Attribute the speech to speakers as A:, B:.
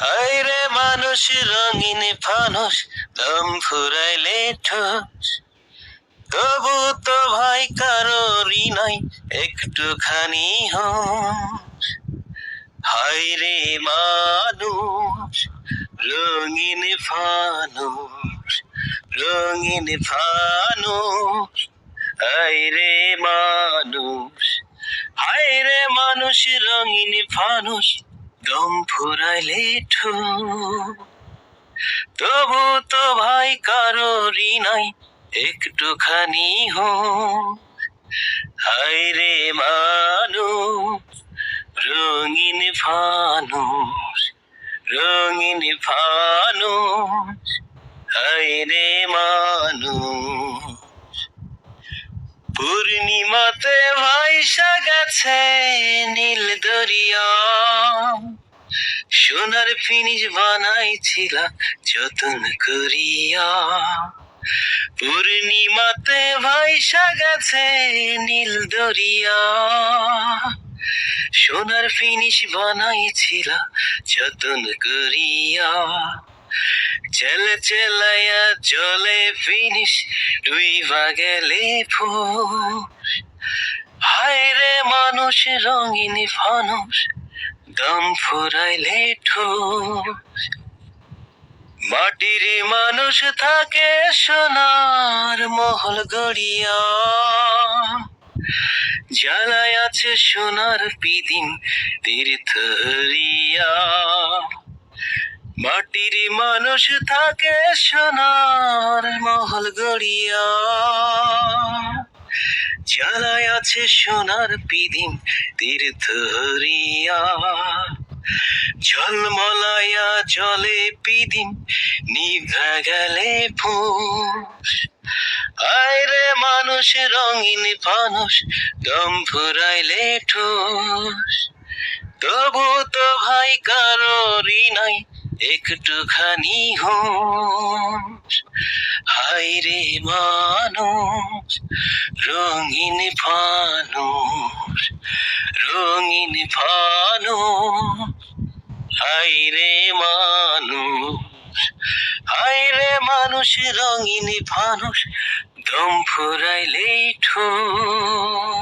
A: রে মানুষ, রঙিন ফানুষ, দম ফুরাইলে ঠোঁস। তবু তো ভাই কারোরই নাই, একটুখানি হোস রে মানুষ, রঙিন ফানুষ রঙিন ফানুষ। রে মানুষ রে মানুষ, রঙিন ফানুষ দম ফুরাইলে তবু তো ভাই কারোরই নাই, একটুখানি হো। হায় রে মানুষ, রঙিন ফানুষ রঙিন ফানুষ, হায় রে মানুষ। পূর্ণিমাতে ভাইসা গেছে নীল দরিয়া। সোনার ফিনিশ বানাইছিলা যতন করিয়া। পূর্ণিমাতে ভাইসা গেছে নীল দরিয়া। সোনার ফিনিশ বানাইছিলা যতন করিয়া। চেলে চেলাইয়া জলে ফিনিশ দুই গেলে ফুস হায় রে মানুষ, রঙিন ফানুষ দম ফুরাইলে ঠোস মাটির মানুষ থাকে সোনার মহল গড়িয়া। জ্বালায় আছে সোনার পিদিম তীর্থরিয়া মাটির মানুষ থাকে সোনার মহল গড়িয়া। জ্বালায় আছে সোনার পিদিম তীর্থরিয়া ঝলমলাইয়া জলে পিদিম, নিভা গেলে ফুস রে মানুষ, রঙিন ফানুষ দম ফুরাইলে ঠোস। তবু তো ভাই কারোরই নাই একটুখানি হোস। হায় রে মানুষ, রঙিন ফানুষ রঙিন ফানুষ। হায় রে মানুষ, হায় রে মানুষ, রঙিন ফানুষ, দম ফুরাইলে ঠোস